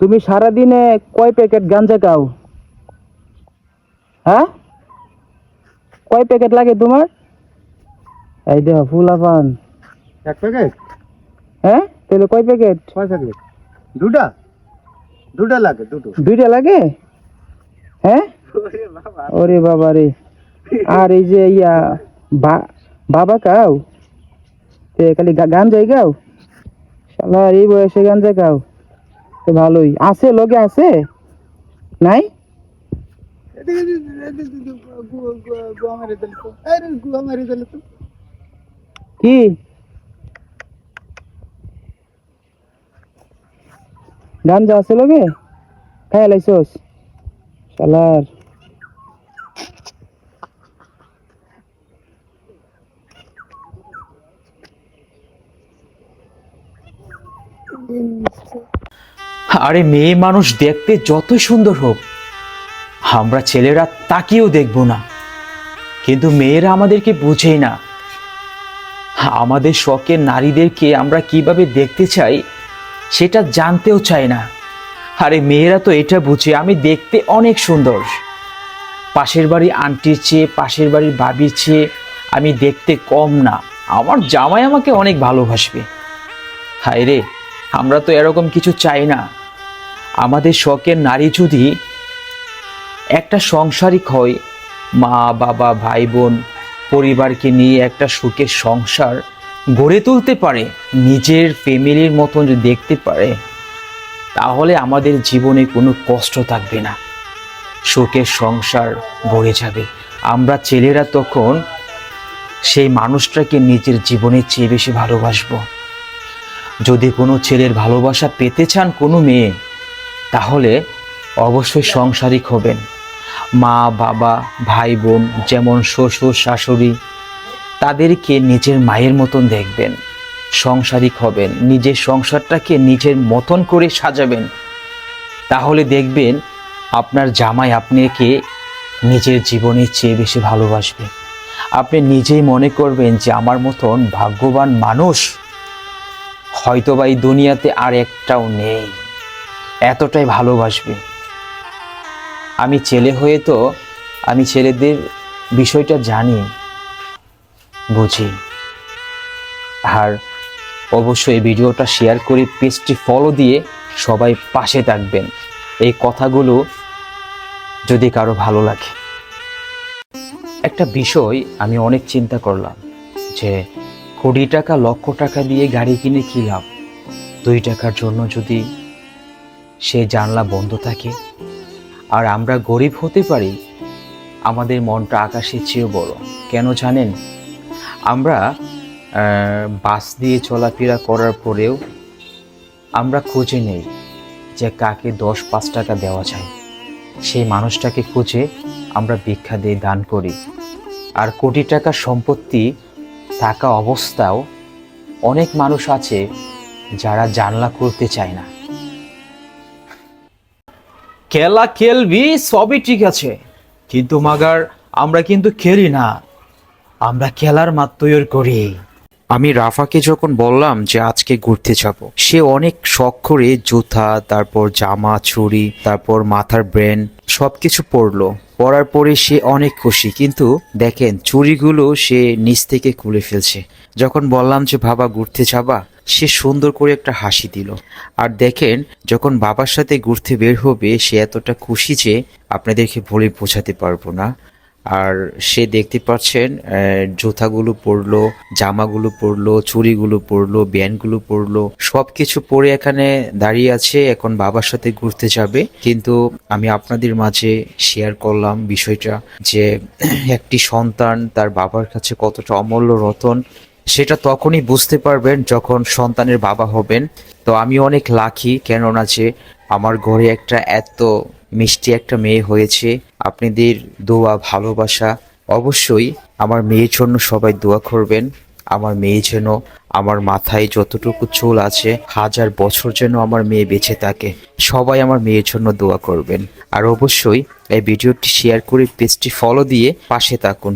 তুমি সারাদিনে কয় প্যাকেট গাঞ্জা খাও? হ্যাঁ? কয় প্যাকেট লাগে তোমার? এই দেখো ফুলা পান এক প্যাকেট? হ্যাঁ? তাহলে কয় প্যাকেট? ছয় প্যাকেট? দুটা? দুটা লাগে দুটো। দুইটা লাগে? হ্যাঁ? ওরে বাবা। রে। আর এই যে ইয়া বা- বাবা খাও? তে খালি গান যাই গাও শালা এই বয়সে গাঞ্জা খাও? তো ভালোই। আছে লগে আছে? নাই? কি? গাঞ্জা আছে লগে? খাই লাইছস? শালার। আরে মেয়ে মানুষ দেখতে যতই সুন্দর হোক, আমরা ছেলেরা তাকিয়েও দেখব না। কিন্তু মেয়েরা আমাদেরকে বুঝেই না। আমাদের শখের নারীদেরকে আমরা কীভাবে দেখতে চাই, সেটা জানতেও চাই না। আরে মেয়েরা তো এটা বুঝে, আমি দেখতে অনেক সুন্দর। পাশের বাড়ি আন্টির চেয়ে, পাশের বাড়ির বাবির চেয়ে আমি দেখতে কম না। আমার জামাই আমাকে অনেক ভালোবাসবে। হায় রে, আমরা তো এরকম কিছু চাই না। আমাদের শখের নারী যদি একটা সংসারিক হয়, মা, বাবা, ভাই, বোন, পরিবারকে নিয়ে একটা সুখের সংসার গড়ে তুলতে পারে, নিজের ফ্যামিলির মতন যদি দেখতে পারে, তাহলে আমাদের জীবনে কোনো কষ্ট থাকবে না। সুখের সংসার ভরে যাবে। আমরা ছেলেরা তখন সেই মানুষটাকে নিজের জীবনের চেয়ে বেশি ভালোবাসবো। যদি কোনো ছেলের ভালোবাসা পেতে চান কোনো মেয়ে তাহলে অবশ্যই সংসারিক হবেন। মা, বাবা, ভাই, বোন, যেমন শ্বশুর, শাশুড়ি, তাদেরকে নিজের মায়ের মতন দেখবেন। সংসারিক হবেন, নিজের সংসারটাকে নিজের মতন করে সাজাবেন। তাহলে দেখবেন আপনার জামাই আপনাকে নিজের জীবনের চেয়ে বেশি ভালোবাসবে। আপনি নিজেই মনে করবেন যে আমার মতন ভাগ্যবান মানুষ হয়তোবা এই দুনিয়াতে আর একটাও নেই। এতটাই ভালোবাসবে। আমি ছেলে হয়ে তো আমি ছেলেদের বিষয়টা জানি, বুঝি। আর অবশ্যই ভিডিওটা শেয়ার করে পেজটি ফলো দিয়ে সবাই পাশে থাকবেন। এই কথাগুলো যদি কারও ভালো লাগে। একটা বিষয় আমি অনেক চিন্তা করলাম যে কোটি টাকা, লক্ষ টাকা দিয়ে গাড়ি কিনে কি লাভ? দুই টাকার জন্য যদি সে জানলা বন্ধ থাকে। আর আমরা গরিব হতে পারি, আমাদের মনটা আকাশের চেয়েও বড়। কেন জানেন? আমরা বাস দিয়ে চলাফেরা করার পরেও আমরা খুঁজে নেই যে কাকে দশ পাঁচ টাকা দেওয়া যায়। সেই মানুষটাকে খুঁজে আমরা ভিক্ষা দিয়ে দান করি। আর কোটি টাকা সম্পত্তি থাকা অবস্থাও অনেক মানুষ আছে যারা জানলা করতে চায় না। খেলা খেলবি সবই ঠিক আছে। কিন্তু মাগার, আমরা কিন্তু খেলি না। আমরা খেলার মাত তৈরি করি। আমি রাফাকে যখন বললাম যে আজকে ঘুরতে যাব, সে অনেক শখ করে জুতা, তারপর জামা, ছুরি, তারপর মাথার ব্রেন সবকিছু পরলো। পরার পরে সে অনেক খুশি। কিন্তু দেখেন চুড়িগুলো সে নিচ থেকে খুলে ফেলছে। যখন বললাম যে বাবা ঘুরতে যাবা? সে সুন্দর করে একটা হাসি দিল। আর দেখেন যখন বাবার সাথে ঘুরতে বের হবে সে এতটা খুশি যে আপনাদেরকে বলে বোঝাতে পারব না। আর সে দেখতে পাচ্ছেন আহ, জুতাগুলো পরলো জামাগুলো পরলো চুড়িগুলো পরলো ব্যান্ডগুলো পরলো সবকিছু পরে এখানে দাঁড়িয়ে আছে এখন বাবার সাথে ঘুরতে যাবে। কিন্তু আমি আপনাদের মাঝে শেয়ার করলাম বিষয়টা যে একটি সন্তান তার বাবার কাছে কতটা অমূল্য রতন সেটা তখনই বুঝতে পারবেন যখন সন্তানের বাবা হবেন। তো আমি অনেক লাকি কেননা যে আমার ঘরে একটা এত মিষ্টি একটা মেয়ে হয়েছে। আপনাদের দোয়া, ভালোবাসা অবশ্যই আমার মেয়ের জন্য সবাই দোয়া করবেন। আমার মেয়ে যেন আমার মাথায় যতটুকু চুল আছে, হাজার বছর যেন আমার মেয়ে বেঁচে থাকে। সবাই আমার মেয়ের জন্য দোয়া করবেন। আর অবশ্যই এই ভিডিওটি শেয়ার করে পেজটি ফলো দিয়ে পাশে থাকুন।